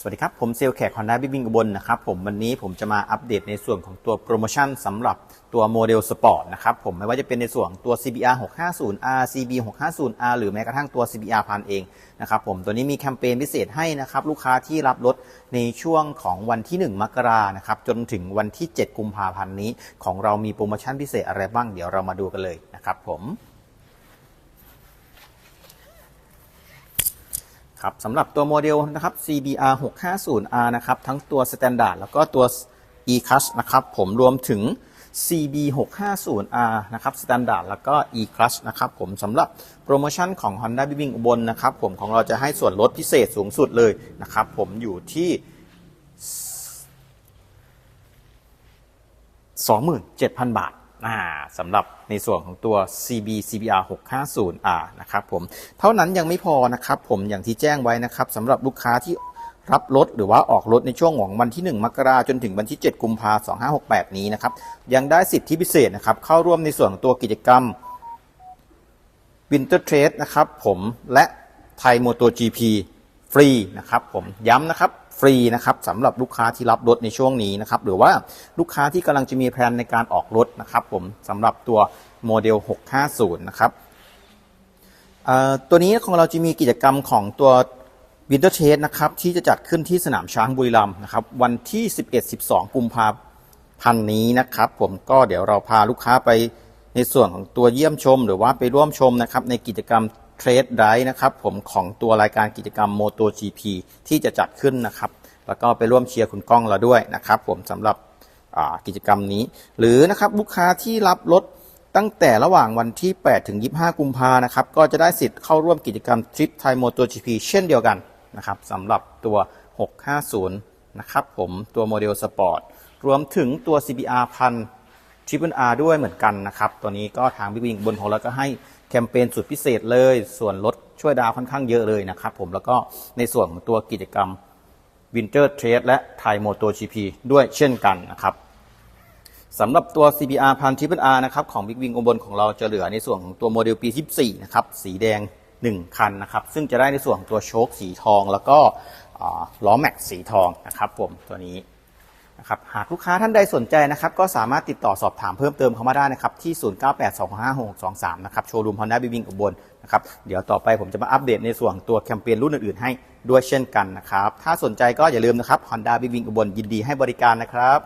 สวัสดีครับ ผมเซลแขก Honda บิ๊กบิงอุบลนะครับผมวันนี้ผมจะมาอัปเดตในส่วนของตัวโปรโมชั่นสำหรับตัวโมเดลสปอร์ตนะครับผมไม่ว่าจะเป็นในส่วนตัว CBR 650R CB 650R หรือแม้กระทั่งตัว CBR พันเองนะครับผมตัวนี้มีแคมเปญพิเศษให้นะครับลูกค้าที่รับรถในช่วงของวันที่ 1 มกรานะครับจนถึงวันที่ 7 กุมภาพันธ์นี้ ของเรามีโปรโมชั่นพิเศษอะไรบ้างเดี๋ยวเรามาดูกันเลยนะครับผม ครับสำหรับตัวโมเดลนะครับ CBR 650R นะครับ ทั้งตัว Standard แล้วก็ตัว E-Class นะครับ ผมรวมถึง CB 650R นะครับ Standard แล้วก็ E-Class นะครับ ผมสำหรับโปรโมชั่นของ Honda b i b i n g อุบลนะครับ ผมของเราจะให้ส่วนลดพิเศษสูงสุดเลยนะครับ ผมอยู่ที่ 27,000 บาท อ่าสำหรับในส่วนของตัว CB CBR 650R นะครับผม เท่านั้นยังไม่พอนะครับผมอย่างที่แจ้งไว้นะครับสำหรับลูกค้าที่รับรถหรือว่าออกรถในช่วงของวันที่ 1 มกราจนถึงวันที่ 7 กุมภาพันธ์2568 นี้นะครับ ยังได้สิทธิพิเศษนะครับ เข้าร่วมในส่วนของตัวกิจกรรม Winter Trade นะครับผมและไทย Moto GP ฟรีนะครับผมย้ำนะครับ ฟรีนะครับสำหรับลูกค้าที่รับรถในช่วงนี้นะครับหรือว่าลูกค้าที่กำลังจะมีแผนในการออกรถนะครับผมสำหรับตัวโมเดล 650 นะครับตัวนี้ของเราจะมีกิจกรรมของตัว Winter Trade นะครับที่จะจัดขึ้นที่สนามช้างบุรีรัมย์นะครับวันที่ 11-12 กุมภาพันธ์นี้นะครับผมก็เดี๋ยวเราพาลูกค้าไปในส่วนของตัวเยี่ยมชม หรือว่าไปร่วมชมนะครับในกิจกรรม เทรดไ i นะครับผมของตัวรายการกิจกรรม Moto GP ที่จะจัดขึ้นนะครับ แล้วก็ไปร่วมเชียร์คุณก้องเราด้วยนะครับผมสำหรับกิจกรรมนี้ หรือนะครับลูกค้าที่รับรถตั้งแต่ระหว่างวันที่ 8 ถึง 25 กุมภานะครับ ก็จะได้สิทธิ์เข้าร่วมกิจกรรมทริปไทย Moto GP เช่นเดียวกันนะครับสำหรับตัว 650 นะครับผมตัวโมเดลสปอร์ตรวมถึงตัว CBR พัน ทริปเปิลอาร์ด้วยเหมือนกันนะครับ ตัวนี้ก็ทางบิ๊กวิงบนของเราก็ให้แคมเปญสุดพิเศษเลย ส่วนลดช่วยดาวค่อนข้างเยอะเลยนะครับผมแล้วก็ในส่วนของตัวกิจกรรม Winter Trade และ Thai Moto GP ด้วยเช่นกันนะครับสำหรับตัว CBR พันทริปเปิลอาร์นะครับของบิ๊กวิงบนของเราจะเหลือในส่วนของตัวโมเดลปี 14 นะครับ สีแดง 1 คันนะครับ ซึ่งจะได้ในส่วนของตัวโชคสีทอง แล้วก็ล้อแม็กซ์สีทองนะครับผมตัวนี้ นะครับหากลูกค้าท่านใดสนใจนะครับก็สามารถติดต่อสอบถามเพิ่มเติมเข้ามาได้นะครับที่ 0982556623นะครับโชว์รูมฮอนด้าบีบิงอุบลนะครับเดี๋ยวต่อไปผมจะมาอัปเดตในส่วนตัวแคมเปญรุ่นอื่นๆให้ด้วยเช่นกันนะครับถ้าสนใจก็อย่าลืมนะครับ Honda b i บิ i งอุบลยินดีให้บริการนะครับ